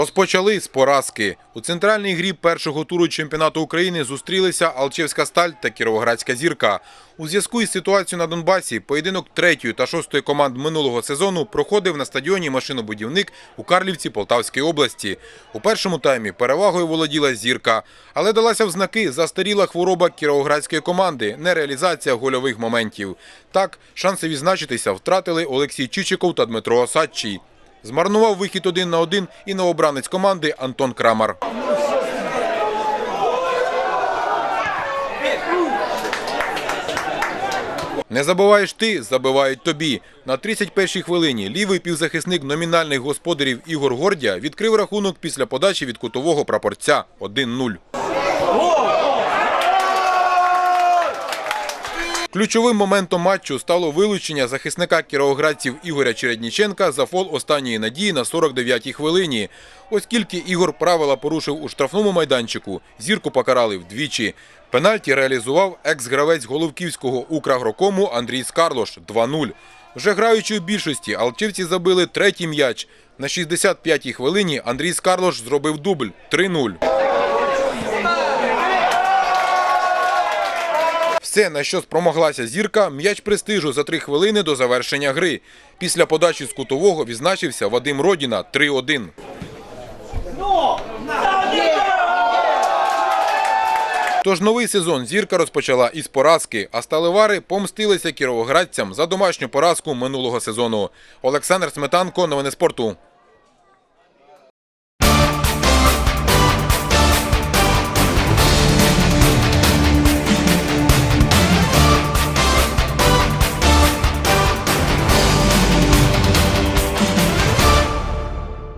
Розпочали з поразки. У центральній грі першого туру чемпіонату України зустрілися Алчевська сталь та Кіровоградська зірка. У зв'язку із ситуацією на Донбасі поєдинок третьої та шостої команд минулого сезону проходив на стадіоні машинобудівник у Карлівці Полтавської області. У першому таймі перевагою володіла зірка, але далася в знаки застаріла хвороба кіровоградської команди, нереалізація гольових моментів. Так, шанси відзначитися втратили Олексій Чичиков та Дмитро Осадчий. Змарнував вихід один на один і новобранець команди Антон Крамар. Не забуваєш ти, забивають тобі. На 31-й хвилині лівий півзахисник номінальних господарів Ігор Гордя відкрив рахунок після подачі від кутового прапорця 1-0. Ключовим моментом матчу стало вилучення захисника кіровоградців Ігоря Чередніченка за фол останньої надії на 49-й хвилині. Оскільки Ігор правила порушив у штрафному майданчику, зірку покарали вдвічі. Пенальті реалізував екс-гравець Головківського Украгрокому Андрій Скарлош 2-0. Вже граючи у більшості, алчівці забили третій м'яч. На 65-й хвилині Андрій Скарлош зробив дубль 3-0. Все, на що спромоглася зірка, м'яч престижу за три хвилини до завершення гри. Після подачі з кутового відзначився Вадим Родіна 3-1. Тож новий сезон зірка розпочала із поразки, а сталевари помстилися кіровоградцям за домашню поразку минулого сезону. Олександр Сметанко, новини спорту.